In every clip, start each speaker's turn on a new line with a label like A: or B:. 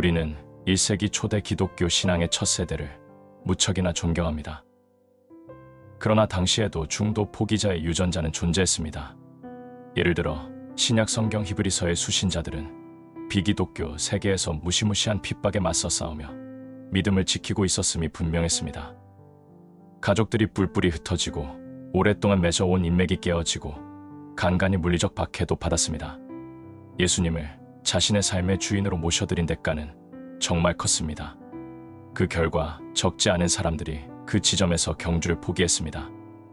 A: 우리는 1세기 초대 기독교 신앙의 첫 세대를 무척이나 존경합니다. 그러나 당시에도 중도 포기자의 유전자는 존재했습니다. 예를 들어 신약 성경 히브리서의 수신자들은 비기독교 세계에서 무시무시한 핍박에 맞서 싸우며 믿음을 지키고 있었음이 분명했습니다. 가족들이 뿔뿔이 흩어지고 오랫동안 맺어온 인맥이 깨어지고 간간히 물리적 박해도 받았습니다. 예수님을 자신의 삶의 주인으로 모셔드린 대가는 정말 컸습니다. 그 결과 적지 않은 사람들이 그 지점에서 경주를 포기했습니다.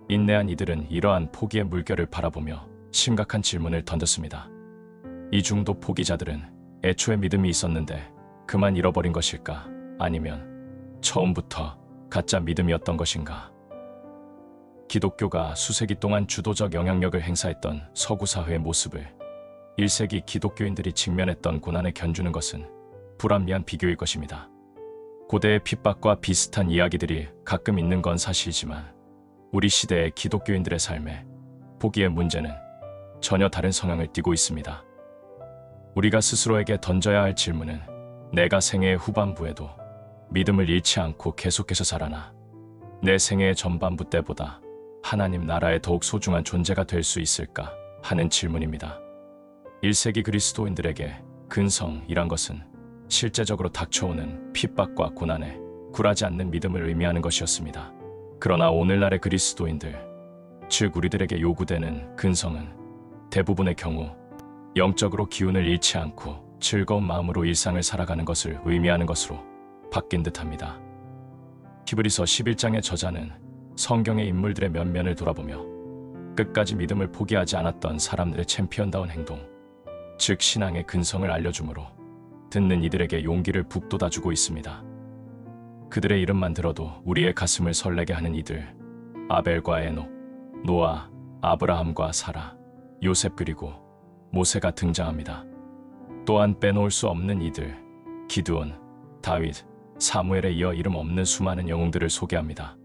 A: 인내한 이들은 이러한 포기의 물결을 바라보며 심각한 질문을 던졌습니다. 이 중도 포기자들은 애초에 믿음이 있었는데 그만 잃어버린 것일까? 아니면 처음부터 가짜 믿음이었던 것인가? 기독교가 수세기 동안 주도적 영향력을 행사했던 서구 사회의 모습을 1세기 기독교인들이 직면했던 고난에 견주는 것은 불합리한 비교일 것입니다. 고대의 핍박과 비슷한 이야기들이 가끔 있는 건 사실이지만 우리 시대의 기독교인들의 삶에 포기의 문제는 전혀 다른 성향을 띠고 있습니다. 우리가 스스로에게 던져야 할 질문은 내가 생애의 후반부에도 믿음을 잃지 않고 계속해서 살아나 내 생애의 전반부 때보다 하나님 나라에 더욱 소중한 존재가 될 수 있을까 하는 질문입니다. 1세기 그리스도인들에게 근성이란 것은 실제적으로 닥쳐오는 핍박과 고난에 굴하지 않는 믿음을 의미하는 것이었습니다. 그러나 오늘날의 그리스도인들, 즉 우리들에게 요구되는 근성은 대부분의 경우 영적으로 기운을 잃지 않고 즐거운 마음으로 일상을 살아가는 것을 의미하는 것으로 바뀐 듯합니다. 히브리서 11장의 저자는 성경의 인물들의 면면을 돌아보며 끝까지 믿음을 포기하지 않았던 사람들의 챔피언다운 행동, 즉 신앙의 근성을 알려주므로 듣는 이들에게 용기를 북돋아 주고 있습니다. 그들의 이름만 들어도 우리의 가슴을 설레게 하는 이들, 아벨과 에녹, 노아, 아브라함과 사라, 요셉 그리고 모세가 등장합니다. 또한 빼놓을 수 없는 이들, 기드온, 다윗, 사무엘에 이어 이름 없는 수많은 영웅들을 소개합니다.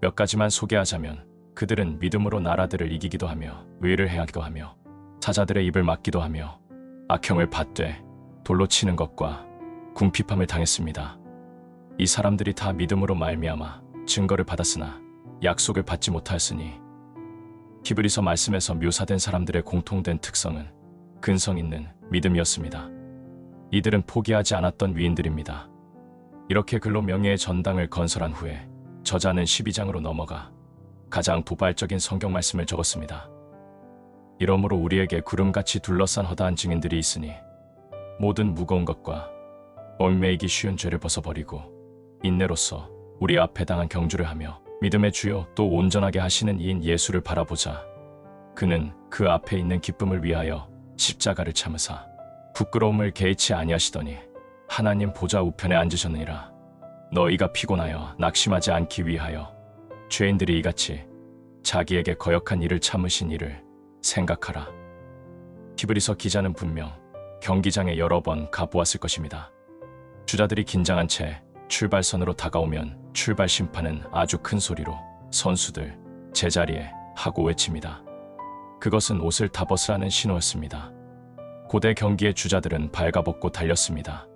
A: 몇 가지만 소개하자면 그들은 믿음으로 나라들을 이기기도 하며 의를 행하기도 하며 사자들의 입을 막기도 하며 악형을 받되 돌로 치는 것과 궁핍함을 당했습니다. 이 사람들이 다 믿음으로 말미암아 증거를 받았으나 약속을 받지 못하였으니 히브리서 말씀에서 묘사된 사람들의 공통된 특성은 근성 있는 믿음이었습니다. 이들은 포기하지 않았던 위인들입니다. 이렇게 글로 명예의 전당을 건설한 후에 저자는 12장으로 넘어가 가장 도발적인 성경 말씀을 적었습니다. 이러므로 우리에게 구름같이 둘러싼 허다한 증인들이 있으니 모든 무거운 것과 얽매이기 쉬운 죄를 벗어버리고 인내로서 우리 앞에 당한 경주를 하며 믿음의 주요 또 온전하게 하시는 이인 예수를 바라보자. 그는 그 앞에 있는 기쁨을 위하여 십자가를 참으사 부끄러움을 개의치 아니하시더니 하나님 보좌 우편에 앉으셨느니라. 너희가 피곤하여 낙심하지 않기 위하여 죄인들이 이같이 자기에게 거역한 일을 참으신 일을 생각하라. 히브리서 기자는 분명 경기장에 여러 번 가보았을 것입니다. 주자들이 긴장한 채 출발선으로 다가오면 출발 심판은 아주 큰 소리로 선수들 제자리에 하고 외칩니다. 그것은 옷을 다 벗으라는 신호였습니다. 고대 경기의 주자들은 발가벗고 달렸습니다.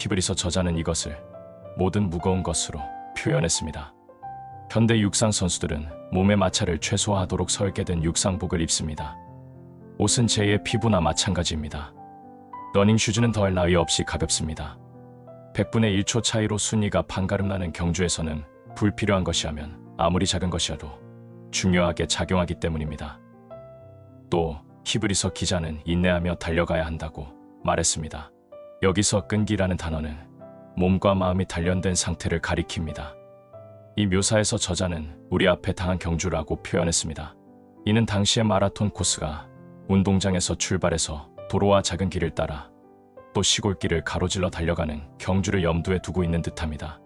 A: 히브리서 저자는 이것을 모든 무거운 것으로 표현했습니다. 현대 육상 선수들은 몸의 마찰을 최소화하도록 설계된 육상복을 입습니다. 옷은 제2의 피부나 마찬가지입니다. 러닝 슈즈는 더할 나위 없이 가볍습니다. 100분의 1초 차이로 순위가 판가름 나는 경주에서는 불필요한 것이라면 아무리 작은 것이라도 중요하게 작용하기 때문입니다. 또 히브리서 기자는 인내하며 달려가야 한다고 말했습니다. 여기서 끈기라는 단어는 몸과 마음이 단련된 상태를 가리킵니다. 이 묘사에서 저자는 우리 앞에 당한 경주라고 표현했습니다. 이는 당시의 마라톤 코스가 운동장에서 출발해서 도로와 작은 길을 따라 또 시골길을 가로질러 달려가는 경주를 염두에 두고 있는 듯합니다.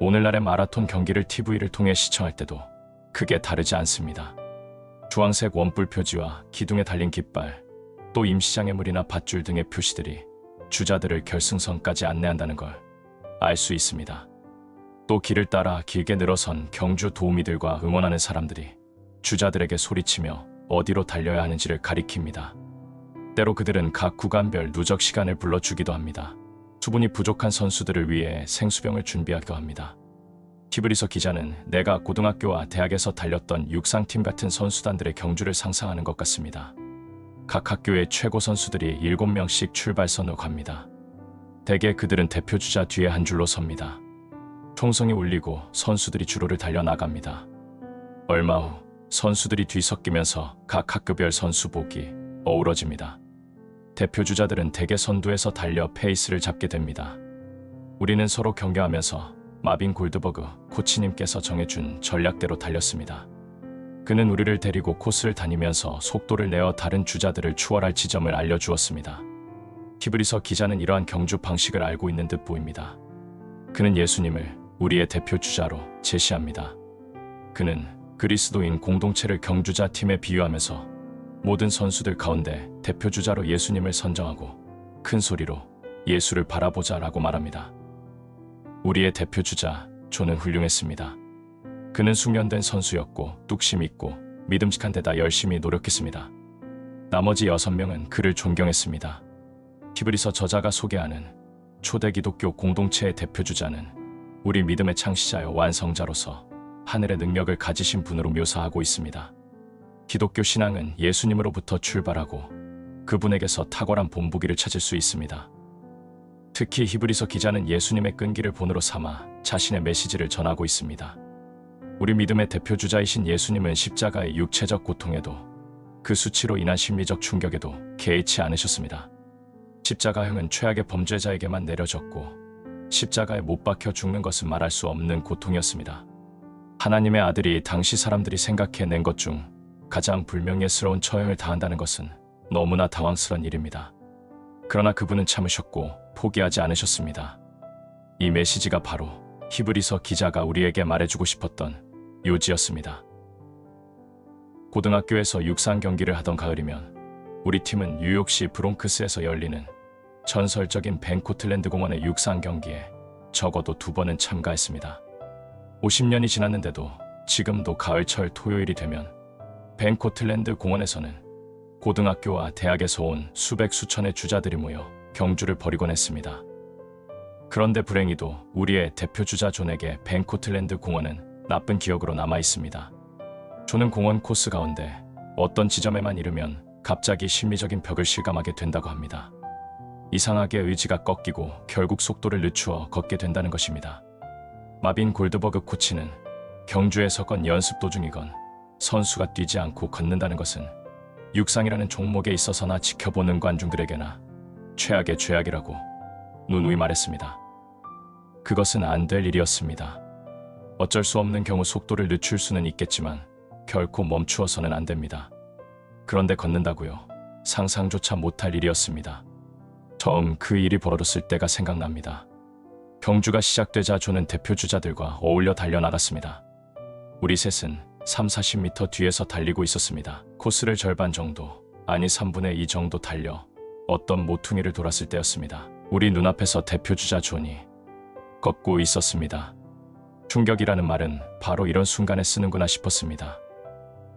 A: 오늘날의 마라톤 경기를 TV를 통해 시청할 때도 크게 다르지 않습니다. 주황색 원뿔 표지와 기둥에 달린 깃발, 또 임시장의 물이나 밧줄 등의 표시들이 주자들을 결승선까지 안내한다는 걸 알 수 있습니다. 또 길을 따라 길게 늘어선 경주 도우미들과 응원하는 사람들이 주자들에게 소리치며 어디로 달려야 하는지를 가리킵니다. 때로 그들은 각 구간별 누적 시간을 불러주기도 합니다. 수분이 부족한 선수들을 위해 생수병을 준비하기도 합니다. 히브리서 기자는 내가 고등학교와 대학에서 달렸던 육상팀 같은 선수단들의 경주를 상상하는 것 같습니다. 각 학교의 최고 선수들이 7명씩 출발선으로 갑니다. 대개 그들은 대표 주자 뒤에 한 줄로 섭니다. 총성이 울리고 선수들이 주로를 달려나갑니다. 얼마 후 선수들이 뒤섞이면서 각 학교별 선수복이 어우러집니다. 대표 주자들은 대개 선두에서 달려 페이스를 잡게 됩니다. 우리는 서로 경계하면서 마빈 골드버그 코치님께서 정해준 전략대로 달렸습니다. 그는 우리를 데리고 코스를 다니면서 속도를 내어 다른 주자들을 추월할 지점을 알려주었습니다. 히브리서 기자는 이러한 경주 방식을 알고 있는 듯 보입니다. 그는 예수님을 우리의 대표 주자로 제시합니다. 그는 그리스도인 공동체를 경주자 팀에 비유하면서 모든 선수들 가운데 대표 주자로 예수님을 선정하고 큰 소리로 예수를 바라보자 라고 말합니다. 우리의 대표 주자 조는 훌륭했습니다. 그는 숙련된 선수였고 뚝심 있고 믿음직한 데다 열심히 노력했습니다. 나머지 여섯 명은 그를 존경했습니다. 히브리서 저자가 소개하는 초대 기독교 공동체의 대표 주자는 우리 믿음의 창시자여 완성자로서 하늘의 능력을 가지신 분으로 묘사하고 있습니다. 기독교 신앙은 예수님으로부터 출발하고 그분에게서 탁월한 본보기를 찾을 수 있습니다. 특히 히브리서 기자는 예수님의 끈기를 본으로 삼아 자신의 메시지를 전하고 있습니다. 우리 믿음의 대표 주자이신 예수님은 십자가의 육체적 고통에도 그 수치로 인한 심리적 충격에도 개의치 않으셨습니다. 십자가형은 최악의 범죄자에게만 내려졌고 십자가에 못 박혀 죽는 것은 말할 수 없는 고통이었습니다. 하나님의 아들이 당시 사람들이 생각해낸 것 중 가장 불명예스러운 처형을 당한다는 것은 너무나 당황스러운 일입니다. 그러나 그분은 참으셨고 포기하지 않으셨습니다. 이 메시지가 바로 히브리서 기자가 우리에게 말해주고 싶었던 요지였습니다. 고등학교에서 육상 경기를 하던 가을이면 우리 팀은 뉴욕시 브롱크스에서 열리는 전설적인 벤코틀랜드 공원의 육상 경기에 적어도 두 번은 참가했습니다. 50년이 지났는데도 지금도 가을철 토요일이 되면 벤코틀랜드 공원에서는 고등학교와 대학에서 온 수백 수천의 주자들이 모여 경주를 벌이곤 했습니다. 그런데 불행히도 우리의 대표 주자 존에게 벤코틀랜드 공원은 나쁜 기억으로 남아 있습니다. 존은 공원 코스 가운데 어떤 지점에만 이르면 갑자기 심리적인 벽을 실감하게 된다고 합니다. 이상하게 의지가 꺾이고 결국 속도를 늦추어 걷게 된다는 것입니다. 마빈 골드버그 코치는 경주에서건 연습 도중이건 선수가 뛰지 않고 걷는다는 것은 육상이라는 종목에 있어서나 지켜보는 관중들에게나 최악의 죄악이라고 누누이 말했습니다. 그것은 안 될 일이었습니다. 어쩔 수 없는 경우 속도를 늦출 수는 있겠지만 결코 멈추어서는 안 됩니다. 그런데 걷는다고요. 상상조차 못할 일이었습니다. 처음 그 일이 벌어졌을 때가 생각납니다. 경주가 시작되자 조는 대표 주자들과 어울려 달려 나갔습니다. 우리 셋은 3, 40m 뒤에서 달리고 있었습니다. 코스를 절반 정도, 아니 3분의 2 정도 달려 어떤 모퉁이를 돌았을 때였습니다. 우리 눈앞에서 대표 주자 존이 걷고 있었습니다. 충격이라는 말은 바로 이런 순간에 쓰는구나 싶었습니다.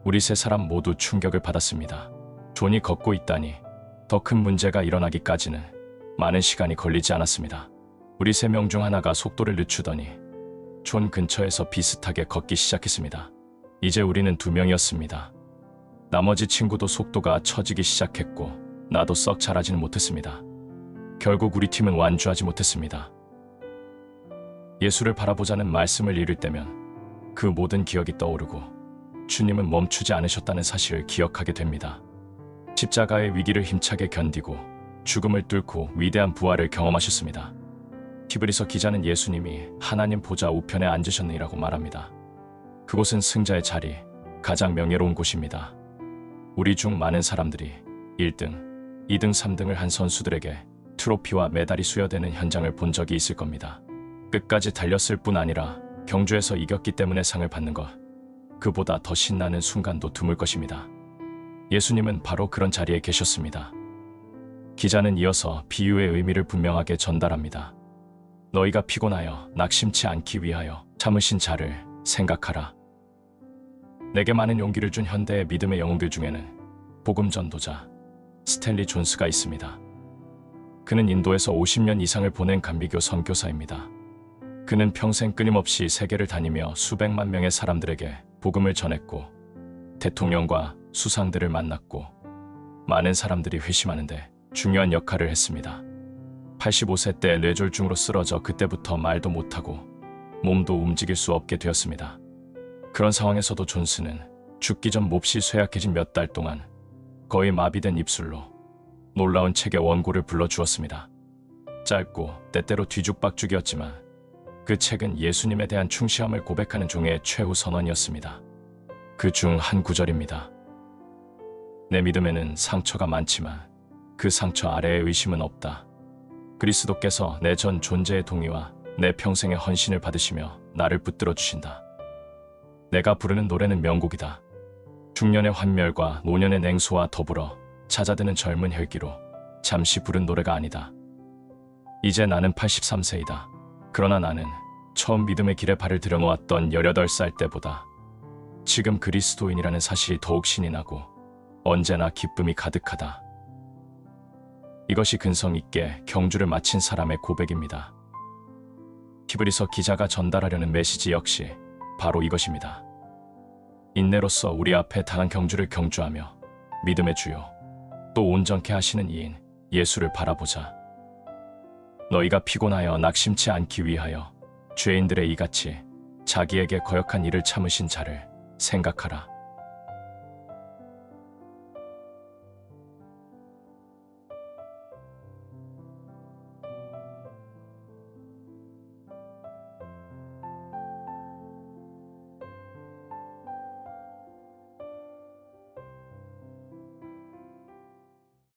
A: 우리 세 사람 모두 충격을 받았습니다. 존이 걷고 있다니 더 큰 문제가 일어나기까지는 많은 시간이 걸리지 않았습니다. 우리 세 명 중 하나가 속도를 늦추더니 존 근처에서 비슷하게 걷기 시작했습니다. 이제 우리는 두 명이었습니다. 나머지 친구도 속도가 처지기 시작했고 나도 썩 잘하지는 못했습니다. 결국 우리 팀은 완주하지 못했습니다. 예수를 바라보자는 말씀을 읽을 때면 그 모든 기억이 떠오르고 주님은 멈추지 않으셨다는 사실을 기억하게 됩니다. 십자가의 위기를 힘차게 견디고 죽음을 뚫고 위대한 부활을 경험하셨습니다. 티브리서 기자는 예수님이 하나님 보좌 우편에 앉으셨느니라고 말합니다. 그곳은 승자의 자리, 가장 명예로운 곳입니다. 우리 중 많은 사람들이 1등, 2등, 3등을 한 선수들에게 트로피와 메달이 수여되는 현장을 본 적이 있을 겁니다. 끝까지 달렸을 뿐 아니라 경주에서 이겼기 때문에 상을 받는 것, 그보다 더 신나는 순간도 드물 것입니다. 예수님은 바로 그런 자리에 계셨습니다. 기자는 이어서 비유의 의미를 분명하게 전달합니다. 너희가 피곤하여 낙심치 않기 위하여 참으신 자를 생각하라. 내게 많은 용기를 준 현대의 믿음의 영웅들 중에는 복음 전도자 스탠리 존스가 있습니다. 그는 인도에서 50년 이상을 보낸 감비교 선교사입니다. 그는 평생 끊임없이 세계를 다니며 수백만 명의 사람들에게 복음을 전했고 대통령과 수상들을 만났고 많은 사람들이 회심하는데 중요한 역할을 했습니다. 85세 때 뇌졸중으로 쓰러져 그때부터 말도 못하고 몸도 움직일 수 없게 되었습니다. 그런 상황에서도 존스는 죽기 전 몹시 쇠약해진 몇 달 동안 거의 마비된 입술로 놀라운 책의 원고를 불러주었습니다. 짧고 때때로 뒤죽박죽이었지만 그 책은 예수님에 대한 충실함을 고백하는 종의 최후 선언이었습니다. 그 중 한 구절입니다. 내 믿음에는 상처가 많지만 그 상처 아래에 의심은 없다. 그리스도께서 내 전 존재의 동의와 내 평생의 헌신을 받으시며 나를 붙들어 주신다. 내가 부르는 노래는 명곡이다. 중년의 환멸과 노년의 냉소와 더불어 찾아드는 젊은 혈기로 잠시 부른 노래가 아니다. 이제 나는 83세이다. 그러나 나는 처음 믿음의 길에 발을 들여놓았던 18살 때보다 지금 그리스도인이라는 사실이 더욱 신이 나고 언제나 기쁨이 가득하다. 이것이 근성 있게 경주를 마친 사람의 고백입니다. 히브리서 기자가 전달하려는 메시지 역시 바로 이것입니다. 인내로서 우리 앞에 당한 경주를 경주하며 믿음의 주요 또 온전케 하시는 이인 예수를 바라보자. 너희가 피곤하여 낙심치 않기 위하여 죄인들의 이같이 자기에게 거역한 일을 참으신 자를 생각하라.